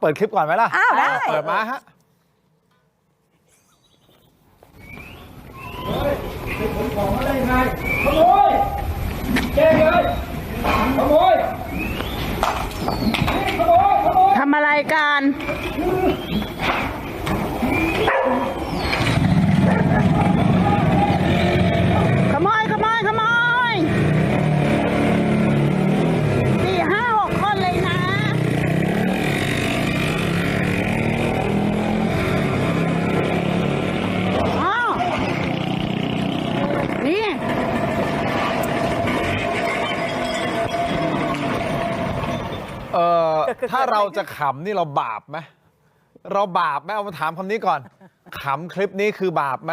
เปิดคลิปก่อนไหมล่ะอ้าวได้ เปิดมาฮะของอะไรไงขโมยแจ้งเลยขโมยนี่ขโมยขโมยทำอะไรกัน ขโมย ขโมย ขโมยสี่ห้าหกคนเลยนะ อ้าว นี่ เออถ้าเราจะขำนี่เราบาปไหมเราบาปไหมเอามาถามคำนี้ก่อนขำคลิปนี้คือบาปไหม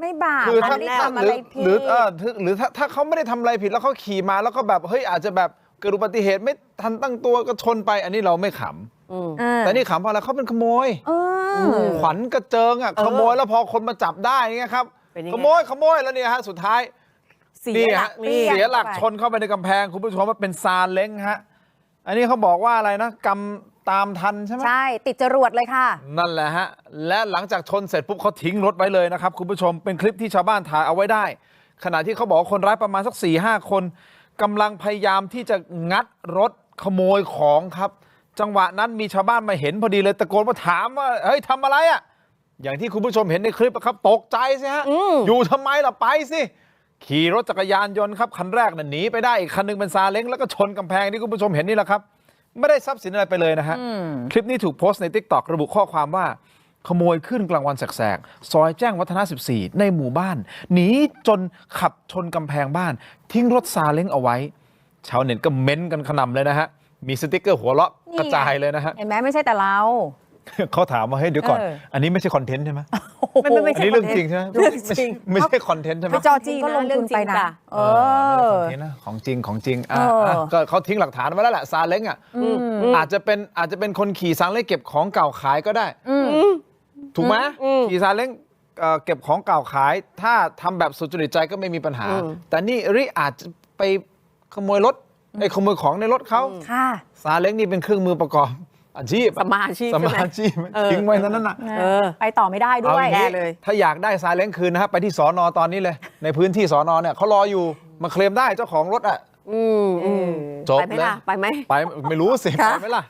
ไม่บาปคือถ้าไม่ได้ถ้าทำหอะรืไรอผิดหรือเออถ้าหรือถ้าถ้าเขาไม่ได้ทำอะไรผิดแล้วเขาขี่มาแล้วก็แบบเฮ้ยอาจจะแบบเกิดอุบัติเหตุไม่ทันตั้งตัวก็ชนไป อันนี้เราไม่ขำเออแต่นี่ขำเพราะอะไรเขาเป็นขโมยเออขวัญกระเจิงอะขโมยแล้วพอคนมาจับได้เนี่ยครับเป็นยังไงขโมยขโมยแล้วเนี่ยฮะสุดท้ายเสียนี่หลัฮะกนี่เสียหลักชนเข้าไปในกำแพงคุณผู้ชมว่าเป็นซาเล้งฮะ อันนี้เขาบอกว่าอะไรนะกำตามทันใช่ไหมใช่ติดจรวดเลยค่ะ นั่นแหละฮะ และหลังจากชนเสร็จปุ๊บเขาทิ้งรถไว้เลยนะครับ คุณผู้ชมเป็นคลิปที่ชาวบ้านถ่ายเอาไว้ได้ ขณะที่เขาบอกว่าคนร้ายประมาณสัก4ี่ห้าคนกำลังพยายามที่จะงัดรถขโมยของครับ จังหวะนั้นมีชาวบ้านมาเห็นพอดีเลยตะโกนมาถามว่าเฮ้ยทำอะไรอะ่ะอย่างที่คุณผู้ชมเห็นในคลิปอะครับ ตกใจสิฮะอยู่ทำไมล่ะไปสิ ขี่รถจักรยานยนต์ครับคันแรกน่ะหนีไปได้อีกคันหนึงเป็นซาเล้งแล้วก็ชนกำแพงที่คุณผู้ชมเห็นนี่แหละครับ ไม่ได้ทรัพย์สินอะไรไปเลยนะฮะคลิปนี้ถูกโพสต์ใน t ิ k t o k ระบุข้อความว่า ขโมยขึ้นกลางวันแสกๆซอยแจ้งวัฒนะ 14 ในหมู่บ้านหนีจนขับชนกำแพงบ้าน ทิ้งรถซาเล้งเอาไว้ ชาวเน็ตก็เม้นต์กันขนำเลยนะฮะมีสติกเกอร์หัวเราะกระจายเลยนะฮะเห็นไหมไม่ใช่แต่เราเขาถามว่าเฮ้ยเดี๋ยวก่อนเอออันนี้ไม่ใช่คอนเทนต์ใช่ไหมไม่ไม่ไม่อันใช่นี้เรื่องจริงใช่ไหมเรื่องจริง ไม่ใช่คอนเทนต์ใช่ไหมไม่จอจริงก็ลงนะเรื่ทุองนจริไปงนะจ้ะเอเอออ ไม่ใช่คอนเทนต์นะของจริงของจริงอะเอออะก็เขาทิ้งหลักฐานไว้แล้วแหละซาเล้งอะอาจจะเป็นอาจจะเป็นคนขี่ซาเล้งเก็บของเก่าขายก็ได้ถูกไหมขี่ซาเล้งเอ่อเก็บของเก่าขาย ถ้าทำแบบสุจริตใจก็ไม่มีปัญหา แต่นี่ริอาจจะไปขโมยรถไอ้ขโมยของในรถเขาค่ะ ซาเล้งนี่เป็นเครื่องมือประกอบ อาชีพสมาชีพสใช่ไหมมาชีพเออทิ้งไว้นั้นน่ะเออไปต่อไม่ได้ด้เอาวอยย่างแน่นี้เลย ถ้าอยากได้ซาเล้งคืนนะฮะไปที่สอนอตอนนี้เลย ในพื้นที่สอนอเนี่ยเขารออยู่มาเคลมได้เจ้าของรถอะอืมอืมจบไปไหมเลยล่ะไปไหมไปไม่รู้สิค่ะไปไหมล่ะ